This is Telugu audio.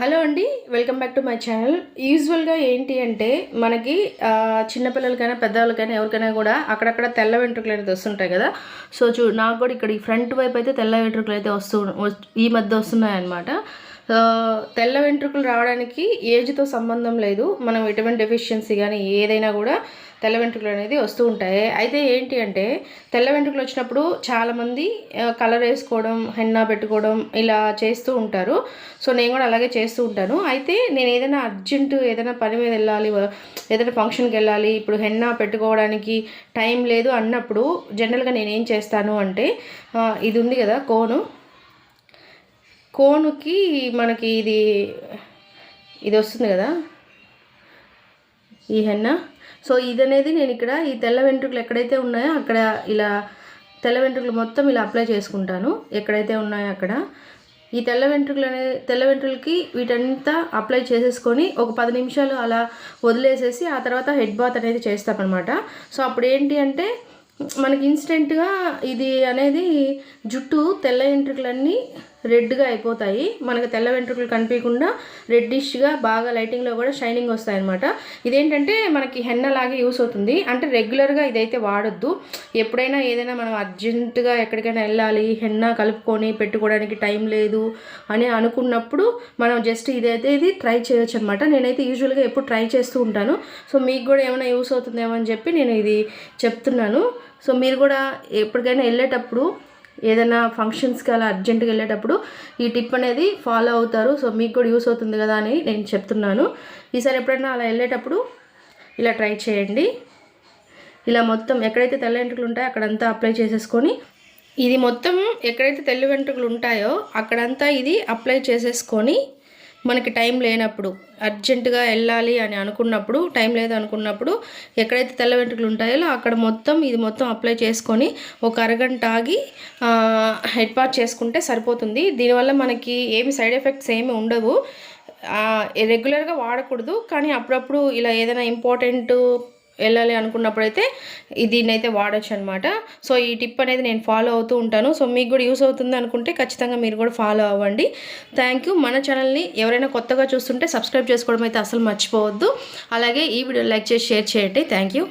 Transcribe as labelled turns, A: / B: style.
A: హలో అండి welcome back to my channel. యూజువల్గా ఏంటి అంటే మనకి ఆ, చిన్నపిల్లలకైనా పెద్దవాళ్ళకైనా ఎవరికైనా కూడా అక్కడక్కడ తెల్ల వెంట్రుకలు అనేది వస్తుంటాయి కదా. సో చూ నాకు కూడా ఇక్కడ ఈ ఫ్రంట్ వైపు అయితే తెల్ల వెంట్రుకలు అయితే వస్తూ ఈ మధ్య వస్తున్నాయి అనమాట తెల్ల వెంట్రుకలు రావడానికి ఏజ్తో సంబంధం లేదు. మనం విటమిన్ డెఫిషియన్సీ కానీ ఏదైనా కూడా తెల్ల వెంట్రుకలు అనేది వస్తూ ఉంటాయి. అయితే ఏంటి అంటే తెల్ల వెంట్రుకలు వచ్చినప్పుడు చాలామంది కలర్ వేసుకోవడం హెన్నా పెట్టుకోవడం ఇలా చేస్తూ ఉంటారు. సో నేను కూడా అలాగే చేస్తూ ఉంటాను. అయితే నేను ఏదైనా అర్జెంటు ఏదైనా పని మీద వెళ్ళాలి ఏదైనా ఫంక్షన్కి వెళ్ళాలి ఇప్పుడు హెన్నా పెట్టుకోవడానికి టైం లేదు అన్నప్పుడు జనరల్గా నేను ఏం చేస్తాను అంటే ఇది ఉంది కదా కోను. కోనుకి మనకి ఇది ఇది వస్తుంది కదా? ఈ హెన్న. సో ఇది అనేది నేను ఇక్కడ ఈ తెల్ల వెంట్రుకలు ఎక్కడైతే ఉన్నాయో అక్కడ ఇలా తెల్ల వెంట్రుకలు మొత్తం ఇలా అప్లై చేసుకుంటాను. ఎక్కడైతే ఉన్నాయో అక్కడ. ఈ తెల్ల వెంట్రుకలు అనేది తెల్ల వెంట్రుకలకి వీటంతా అప్లై చేసేసుకొని ఒక పది నిమిషాలు అలా వదిలేసేసి ఆ తర్వాత హెడ్ బాత్ అనేది చేస్తామన్నమాట. సో అప్పుడు ఏంటి అంటే మనకి ఇన్స్టెంట్గా ఇది అనేది జుట్టు తెల్ల వెంట్రుకలన్నీ రెడ్గా అయిపోతాయి. మనకు తెల్ల వెంట్రుకలు కనిపించకుండా రెడ్డిష్గా బాగా లైటింగ్లో కూడా షైనింగ్ వస్తాయి అనమాట ఇదేంటంటే మనకి హెన్న లాగే యూస్ అవుతుంది. అంటే రెగ్యులర్గా ఇదైతే వాడొద్దు. ఎప్పుడైనా ఏదైనా మనం అర్జెంటుగా ఎక్కడికైనా వెళ్ళాలి హెన్న కలుపుకొని పెట్టుకోవడానికి టైం లేదు అని అనుకున్నప్పుడు మనం జస్ట్ ఇదైతే ఇది ట్రై చేయొచ్చు అనమాట నేనైతే యూజువల్గా ఎప్పుడు ట్రై చేస్తూ ఉంటాను. సో మీకు కూడా ఏమైనా యూస్ అవుతుందేమో అని చెప్పి నేను ఇది చెప్తున్నాను. సో మీరు కూడా ఎప్పటికైనా వెళ్ళేటప్పుడు ఏదైనా ఫంక్షన్స్కి అలా అర్జెంట్గా వెళ్ళేటప్పుడు ఈ టిప్ అనేది ఫాలో అవుతారు. సో మీకు కూడా యూస్ అవుతుంది కదా అని నేను చెప్తున్నాను. ఈసారి ఎప్పుడైనా అలా వెళ్ళేటప్పుడు ఇలా ట్రై చేయండి. ఇలా మొత్తం ఎక్కడైతే తెల్ల వెంట్రుకలు ఉంటాయో అక్కడంతా అప్లై చేసేసుకొని ఇది మొత్తం ఎక్కడైతే తెల్ల వెంట్రుకలు ఉంటాయో అక్కడంతా ఇది అప్లై చేసేసుకొని మనకి టైం లేనప్పుడు అర్జెంటుగా వెళ్ళాలి అని అనుకున్నప్పుడు టైం లేదు అనుకున్నప్పుడు ఎక్కడైతే తెల్ల వెంట్రుకలు ఉంటాయో అక్కడ మొత్తం ఇది మొత్తం అప్లై చేసుకొని ఒక అరగంట ఆగి హెడ్ చేసుకుంటే సరిపోతుంది. దీనివల్ల మనకి ఏమి సైడ్ ఎఫెక్ట్స్ ఏమి ఉండవు. రెగ్యులర్గా వాడకూడదు. కానీ అప్పుడప్పుడు ఇలా ఏదైనా ఇంపార్టెంట్ వెళ్ళాలి అనుకున్నప్పుడైతే దీన్ని అయితే వాడచ్చు అనమాట సో ఈ టిప్ అనేది నేను ఫాలో అవుతూ ఉంటాను. సో మీకు కూడా యూస్ అవుతుంది అనుకుంటే ఖచ్చితంగా మీరు కూడా ఫాలో అవ్వండి. Thank you. మన ఛానల్ని ఎవరైనా కొత్తగా చూస్తుంటే సబ్స్క్రైబ్ చేసుకోవడం అయితే అసలు మర్చిపోవద్దు. అలాగే ఈ వీడియో లైక్ చేసి షేర్ చేయండి. Thank you.